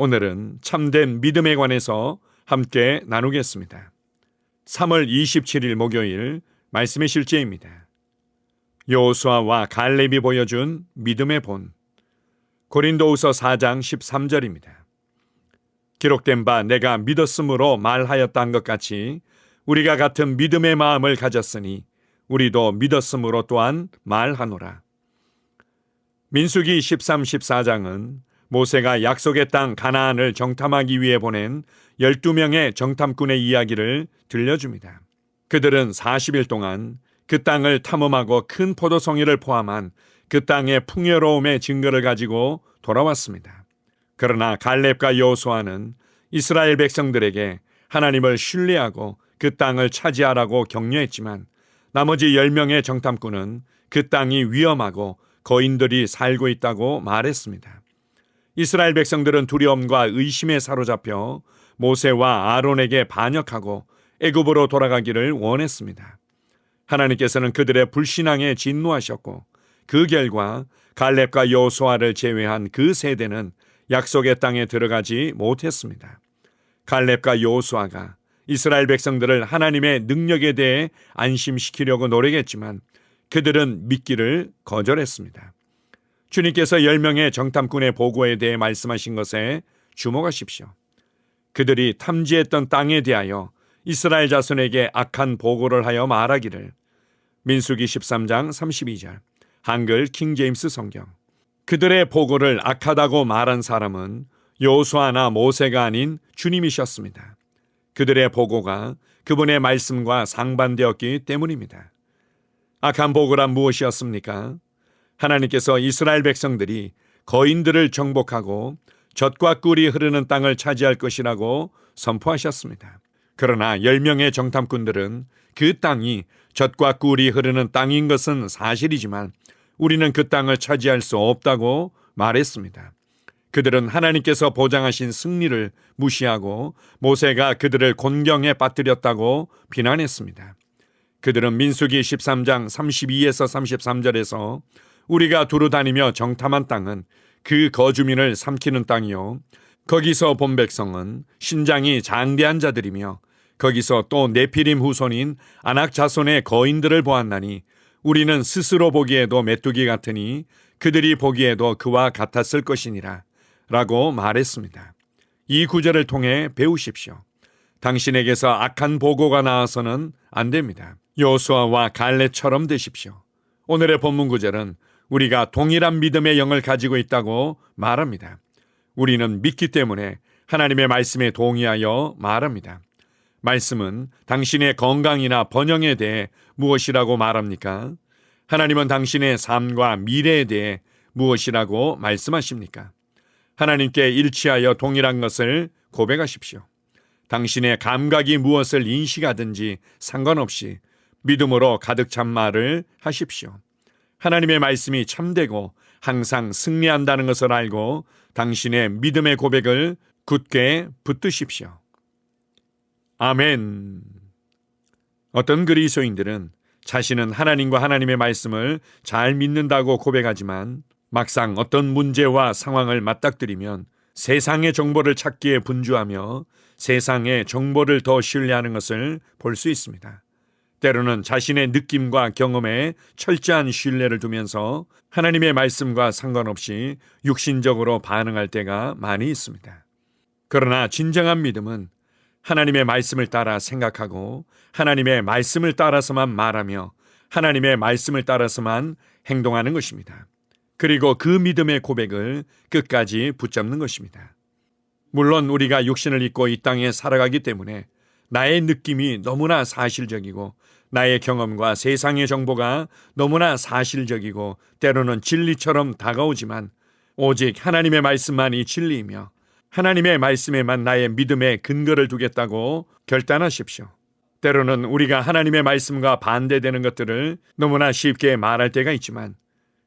오늘은 참된 믿음에 관해서 함께 나누겠습니다. 3월 27일 목요일 말씀의 실제입니다. 여호수아와 갈렙이 보여준 믿음의 본 고린도후서 4장 13절입니다. 기록된 바 내가 믿었으므로 말하였다는 것 같이 우리가 같은 믿음의 마음을 가졌으니 우리도 믿었으므로 또한 말하노라. 민수기 13, 14장은 모세가 약속의 땅 가나안을 정탐하기 위해 보낸 12명의 정탐꾼의 이야기를 들려줍니다. 그들은 40일 동안 그 땅을 탐험하고 큰 포도송이를 포함한 그 땅의 풍요로움의 증거를 가지고 돌아왔습니다. 그러나 갈렙과 여호수아는 이스라엘 백성들에게 하나님을 신뢰하고 그 땅을 차지하라고 격려했지만 나머지 10명의 정탐꾼은 그 땅이 위험하고 거인들이 살고 있다고 말했습니다. 이스라엘 백성들은 두려움과 의심에 사로잡혀 모세와 아론에게 반역하고 애굽으로 돌아가기를 원했습니다. 하나님께서는 그들의 불신앙에 진노하셨고 그 결과 갈렙과 여호수아를 제외한 그 세대는 약속의 땅에 들어가지 못했습니다. 갈렙과 여호수아가 이스라엘 백성들을 하나님의 능력에 대해 안심시키려고 노력했지만 그들은 믿기를 거절했습니다. 주님께서 10명의 정탐꾼의 보고에 대해 말씀하신 것에 주목하십시오. 그들이 탐지했던 땅에 대하여 이스라엘 자손에게 악한 보고를 하여 말하기를 민수기 13장 32절 한글 킹제임스 성경 그들의 보고를 악하다고 말한 사람은 요수아나 모세가 아닌 주님이셨습니다. 그들의 보고가 그분의 말씀과 상반되었기 때문입니다. 악한 보고란 무엇이었습니까? 하나님께서 이스라엘 백성들이 거인들을 정복하고 젖과 꿀이 흐르는 땅을 차지할 것이라고 선포하셨습니다. 그러나 10명의 정탐꾼들은 그 땅이 젖과 꿀이 흐르는 땅인 것은 사실이지만 우리는 그 땅을 차지할 수 없다고 말했습니다. 그들은 하나님께서 보장하신 승리를 무시하고 모세가 그들을 곤경에 빠뜨렸다고 비난했습니다. 그들은 민수기 13장 32에서 33절에서 우리가 두루 다니며 정탐한 땅은 그 거주민을 삼키는 땅이요. 거기서 본 백성은 신장이 장대한 자들이며 거기서 또 네피림 후손인 아낙 자손의 거인들을 보았나니 우리는 스스로 보기에도 메뚜기 같으니 그들이 보기에도 그와 같았을 것이니라 라고 말했습니다. 이 구절을 통해 배우십시오. 당신에게서 악한 보고가 나와서는 안 됩니다. 요수아와 갈레처럼 되십시오. 오늘의 본문 구절은 우리가 동일한 믿음의 영을 가지고 있다고 말합니다. 우리는 믿기 때문에 하나님의 말씀에 동의하여 말합니다. 말씀은 당신의 건강이나 번영에 대해 무엇이라고 말합니까? 하나님은 당신의 삶과 미래에 대해 무엇이라고 말씀하십니까? 하나님께 일치하여 동일한 것을 고백하십시오. 당신의 감각이 무엇을 인식하든지 상관없이 믿음으로 가득 찬 말을 하십시오. 하나님의 말씀이 참되고 항상 승리한다는 것을 알고 당신의 믿음의 고백을 굳게 붙드십시오. 아멘. 어떤 그리스도인들은 자신은 하나님과 하나님의 말씀을 잘 믿는다고 고백하지만 막상 어떤 문제와 상황을 맞닥뜨리면 세상의 정보를 찾기에 분주하며 세상의 정보를 더 신뢰하는 것을 볼 수 있습니다. 때로는 자신의 느낌과 경험에 철저한 신뢰를 두면서 하나님의 말씀과 상관없이 육신적으로 반응할 때가 많이 있습니다. 그러나 진정한 믿음은 하나님의 말씀을 따라 생각하고 하나님의 말씀을 따라서만 말하며 하나님의 말씀을 따라서만 행동하는 것입니다. 그리고 그 믿음의 고백을 끝까지 붙잡는 것입니다. 물론 우리가 육신을 입고 이 땅에 살아가기 때문에 나의 느낌이 너무나 사실적이고 나의 경험과 세상의 정보가 너무나 사실적이고 때로는 진리처럼 다가오지만 오직 하나님의 말씀만이 진리이며 하나님의 말씀에만 나의 믿음의 근거를 두겠다고 결단하십시오. 때로는 우리가 하나님의 말씀과 반대되는 것들을 너무나 쉽게 말할 때가 있지만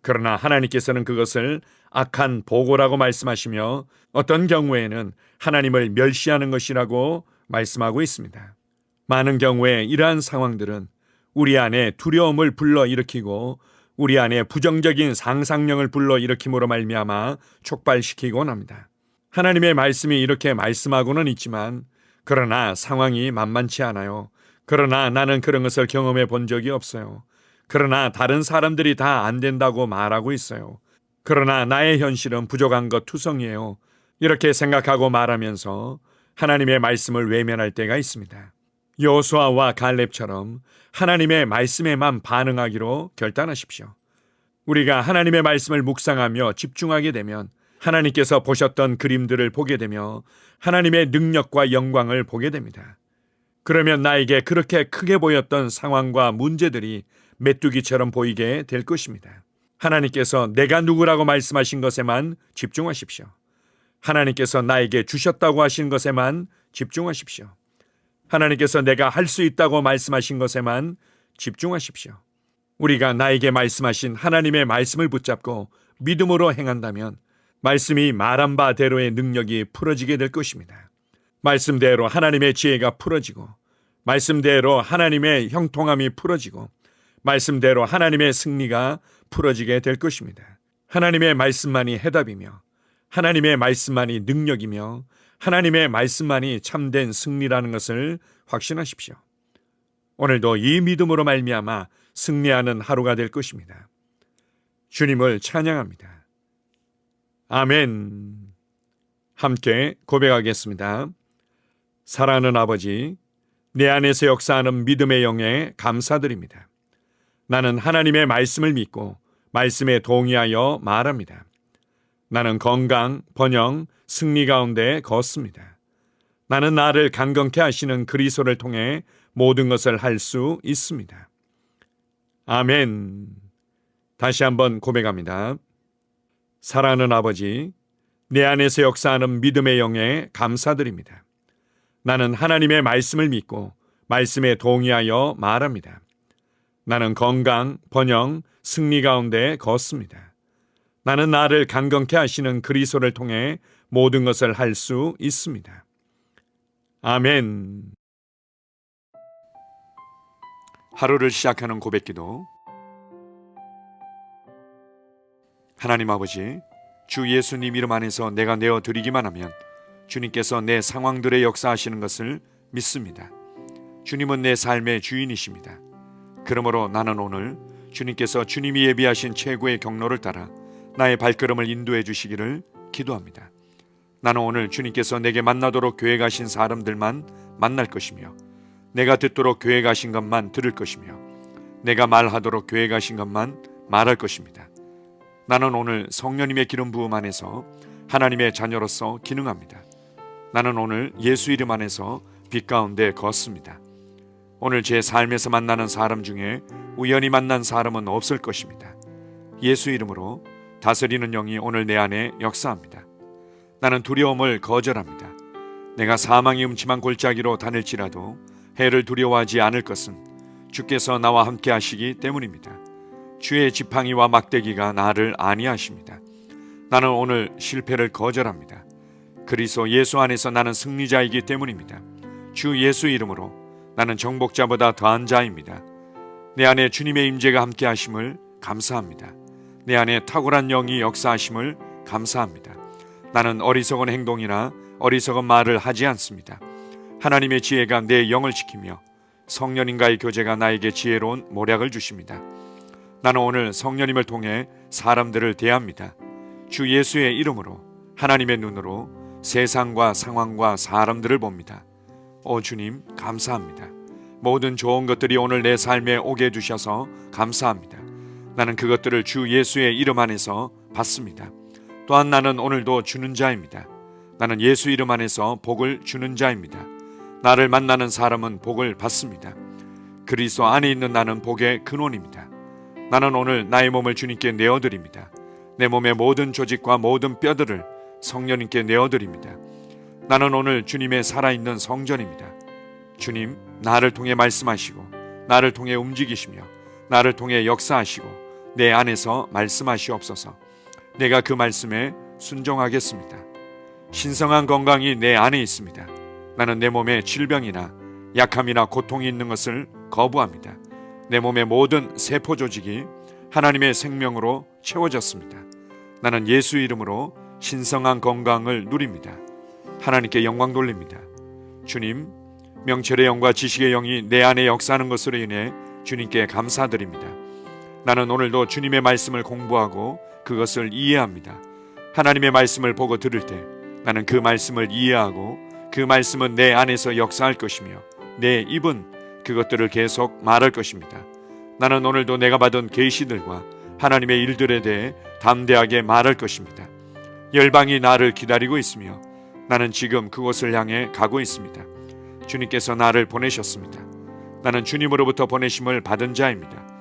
그러나 하나님께서는 그것을 악한 보고라고 말씀하시며 어떤 경우에는 하나님을 멸시하는 것이라고 말씀하고 있습니다. 많은 경우에 이러한 상황들은 우리 안에 두려움을 불러 일으키고 우리 안에 부정적인 상상력을 불러 일으킴으로 말미암아 촉발시키곤 합니다. 하나님의 말씀이 이렇게 말씀하고는 있지만 그러나 상황이 만만치 않아요. 그러나 나는 그런 것을 경험해 본 적이 없어요. 그러나 다른 사람들이 다 안 된다고 말하고 있어요. 그러나 나의 현실은 부족한 것 투성이에요. 이렇게 생각하고 말하면서 하나님의 말씀을 외면할 때가 있습니다. 여호수아와 갈렙처럼 하나님의 말씀에만 반응하기로 결단하십시오. 우리가 하나님의 말씀을 묵상하며 집중하게 되면 하나님께서 보셨던 그림들을 보게 되며 하나님의 능력과 영광을 보게 됩니다. 그러면 나에게 그렇게 크게 보였던 상황과 문제들이 메뚜기처럼 보이게 될 것입니다. 하나님께서 내가 누구라고 말씀하신 것에만 집중하십시오. 하나님께서 나에게 주셨다고 하신 것에만 집중하십시오. 하나님께서 내가 할 수 있다고 말씀하신 것에만 집중하십시오. 우리가 나에게 말씀하신 하나님의 말씀을 붙잡고 믿음으로 행한다면 말씀이 말한 바대로의 능력이 풀어지게 될 것입니다. 말씀대로 하나님의 지혜가 풀어지고 말씀대로 하나님의 형통함이 풀어지고 말씀대로 하나님의 승리가 풀어지게 될 것입니다. 하나님의 말씀만이 해답이며 하나님의 말씀만이 능력이며 하나님의 말씀만이 참된 승리라는 것을 확신하십시오. 오늘도 이 믿음으로 말미암아 승리하는 하루가 될 것입니다. 주님을 찬양합니다. 아멘. 함께 고백하겠습니다. 사랑하는 아버지, 내 안에서 역사하는 믿음의 영에 감사드립니다. 나는 하나님의 말씀을 믿고 말씀에 동의하여 말합니다. 나는 건강, 번영, 승리 가운데 걷습니다. 나는 나를 강건케 하시는 그리스도를 통해 모든 것을 할 수 있습니다. 아멘. 다시 한번 고백합니다. 사랑하는 아버지, 내 안에서 역사하는 믿음의 영에 감사드립니다. 나는 하나님의 말씀을 믿고 말씀에 동의하여 말합니다. 나는 건강, 번영, 승리 가운데 걷습니다. 나는 나를 강건케 하시는 그리스도를 통해 모든 것을 할 수 있습니다. 아멘. 하루를 시작하는 고백기도 하나님 아버지, 주 예수님 이름 안에서 내가 내어 드리기만 하면 주님께서 내 상황들의 역사하시는 것을 믿습니다. 주님은 내 삶의 주인이십니다. 그러므로 나는 오늘 주님께서 주님이 예비하신 최고의 경로를 따라 나의 발걸음을 인도해 주시기를 기도합니다. 나는 오늘 주님께서 내게 만나도록 교회 가신 사람들만 만날 것이며 내가 듣도록 교회 가신 것만 들을 것이며 내가 말하도록 교회 가신 것만 말할 것입니다. 나는 오늘 성령님의 기름 부음 안에서 하나님의 자녀로서 기능합니다. 나는 오늘 예수 이름 안에서 빛 가운데 걷습니다. 오늘 제 삶에서 만나는 사람 중에 우연히 만난 사람은 없을 것입니다. 예수 이름으로 다스리는 영이 오늘 내 안에 역사합니다. 나는 두려움을 거절합니다. 내가 사망이 음침한 골짜기로 다닐지라도 해를 두려워하지 않을 것은 주께서 나와 함께 하시기 때문입니다. 주의 지팡이와 막대기가 나를 안위하십니다. 나는 오늘 실패를 거절합니다. 그리스도 예수 안에서 나는 승리자이기 때문입니다. 주 예수 이름으로 나는 정복자보다 더한 자입니다. 내 안에 주님의 임재가 함께 하심을 감사합니다. 내 안에 탁월한 영이 역사하심을 감사합니다. 나는 어리석은 행동이나 어리석은 말을 하지 않습니다. 하나님의 지혜가 내 영을 지키며 성령님과의 교제가 나에게 지혜로운 모략을 주십니다. 나는 오늘 성령님을 통해 사람들을 대합니다. 주 예수의 이름으로 하나님의 눈으로 세상과 상황과 사람들을 봅니다. 오 주님 감사합니다. 모든 좋은 것들이 오늘 내 삶에 오게 해주셔서 감사합니다. 나는 그것들을 주 예수의 이름 안에서 받습니다. 또한 나는 오늘도 주는 자입니다. 나는 예수 이름 안에서 복을 주는 자입니다. 나를 만나는 사람은 복을 받습니다. 그리스도 안에 있는 나는 복의 근원입니다. 나는 오늘 나의 몸을 주님께 내어 드립니다. 내 몸의 모든 조직과 모든 뼈들을 성령님께 내어 드립니다. 나는 오늘 주님의 살아있는 성전입니다. 주님, 나를 통해 말씀하시고, 나를 통해 움직이시며, 나를 통해 역사하시고, 내 안에서 말씀하시옵소서. 내가 그 말씀에 순종하겠습니다. 신성한 건강이 내 안에 있습니다. 나는 내 몸에 질병이나 약함이나 고통이 있는 것을 거부합니다. 내 몸의 모든 세포 조직이 하나님의 생명으로 채워졌습니다. 나는 예수 이름으로 신성한 건강을 누립니다. 하나님께 영광 돌립니다. 주님, 명철의 영과 지식의 영이 내 안에 역사하는 것으로 인해 주님께 감사드립니다. 나는 오늘도 주님의 말씀을 공부하고 그것을 이해합니다. 하나님의 말씀을 보고 들을 때 나는 그 말씀을 이해하고 그 말씀은 내 안에서 역사할 것이며 내 입은 그것들을 계속 말할 것입니다. 나는 오늘도 내가 받은 계시들과 하나님의 일들에 대해 담대하게 말할 것입니다. 열방이 나를 기다리고 있으며 나는 지금 그곳을 향해 가고 있습니다. 주님께서 나를 보내셨습니다. 나는 주님으로부터 보내심을 받은 자입니다.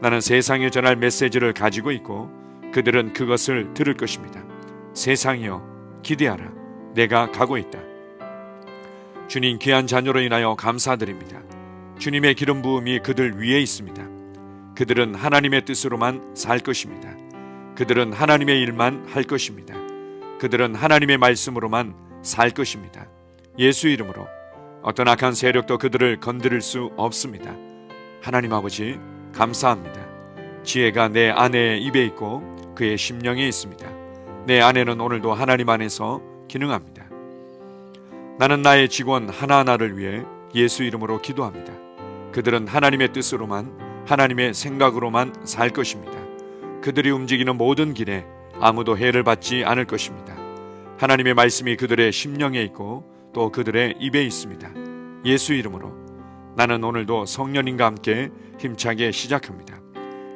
나는 세상에 전할 메시지를 가지고 있고 그들은 그것을 들을 것입니다. 세상이여 기대하라. 내가 가고 있다. 주님 귀한 자녀로 인하여 감사드립니다. 주님의 기름 부음이 그들 위에 있습니다. 그들은 하나님의 뜻으로만 살 것입니다. 그들은 하나님의 일만 할 것입니다. 그들은 하나님의 말씀으로만 살 것입니다. 예수 이름으로 어떤 악한 세력도 그들을 건드릴 수 없습니다. 하나님 아버지 감사합니다. 지혜가 내 아내의 입에 있고 그의 심령에 있습니다. 내 아내는 오늘도 하나님 안에서 기능합니다. 나는 나의 직원 하나하나를 위해 예수 이름으로 기도합니다. 그들은 하나님의 뜻으로만 하나님의 생각으로만 살 것입니다. 그들이 움직이는 모든 길에 아무도 해를 받지 않을 것입니다. 하나님의 말씀이 그들의 심령에 있고 또 그들의 입에 있습니다. 예수 이름으로 나는 오늘도 성령님과 함께 힘차게 시작합니다.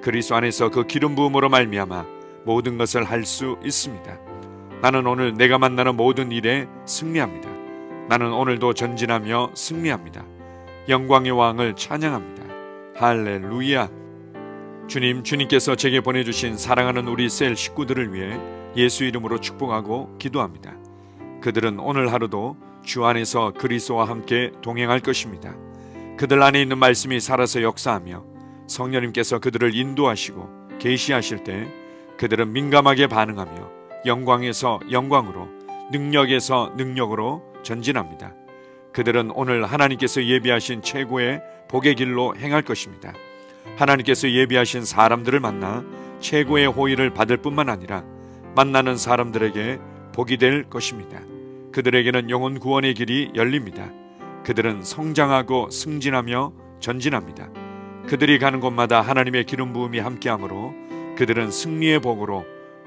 그리스도 안에서 그 기름 부음으로 말미암아 모든 것을 할 수 있습니다. 나는 오늘 내가 만나는 모든 일에 승리합니다. 나는 오늘도 전진하며 승리합니다. 영광의 왕을 찬양합니다. 할렐루야. 주님, 주님께서 제게 보내주신 사랑하는 우리 셀 식구들을 위해 예수 이름으로 축복하고 기도합니다. 그들은 오늘 하루도 주 안에서 그리스도와 함께 동행할 것입니다. 그들 안에 있는 말씀이 살아서 역사하며 성령님께서 그들을 인도하시고 계시하실 때 그들은 민감하게 반응하며 영광에서 영광으로 능력에서 능력으로 전진합니다. 그들은 오늘 하나님께서 예비하신 최고의 복의 길로 행할 것입니다. 하나님께서 예비하신 사람들을 만나 최고의 호의를 받을 뿐만 아니라 만나는 사람들에게 복이 될 것입니다. 그들에게는 영혼 구원의 길이 열립니다. 그들은 성장하고 승진하며 전진합니다. 그들이 가는 곳마다 하나님의 기름 부음이 함께하므로 그들은 승리의 복으로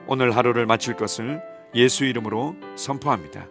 오늘 하루를 마칠 것을 예수 이름으로 선포합니다.